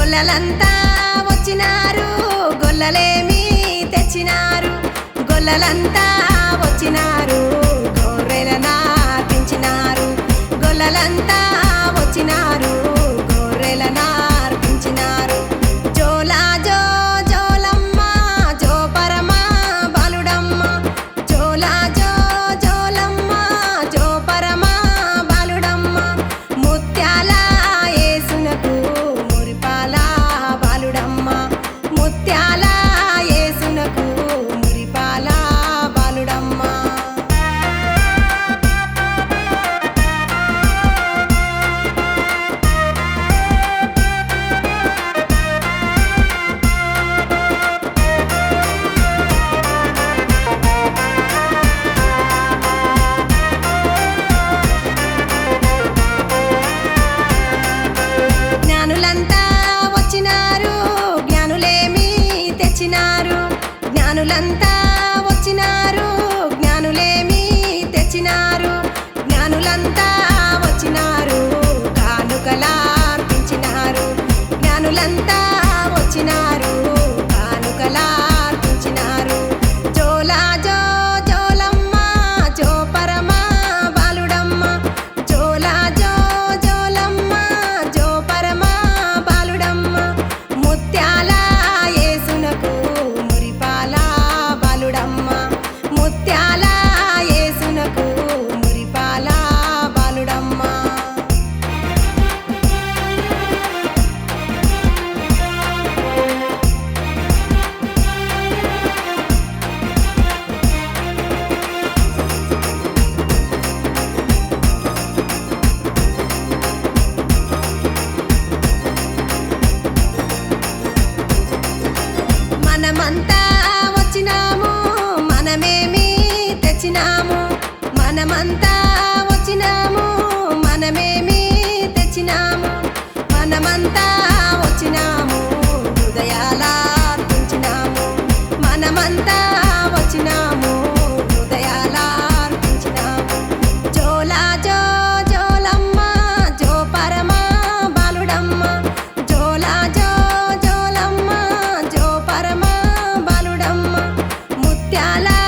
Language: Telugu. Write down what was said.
గొల్లలంతా వచ్చినారు గొల్లలేమి తెచ్చినారు. గొల్లలంతా వచ్చినారు. జ్ఞానులంతా వచ్చినారు జ్ఞానులేమి తెచ్చినారు. జ్ఞానులంతా వచ్చినారు కానుకలా అర్పించినారు జ్ఞానులంతా మనమంతా వచ్చినాము మనమేమి తెచ్చినాము. మనమంతా వచ్చినాము మనమేమి తెచ్చినాము. మనమంతా వచ్చినాము హృదయాలా మనమంతా la la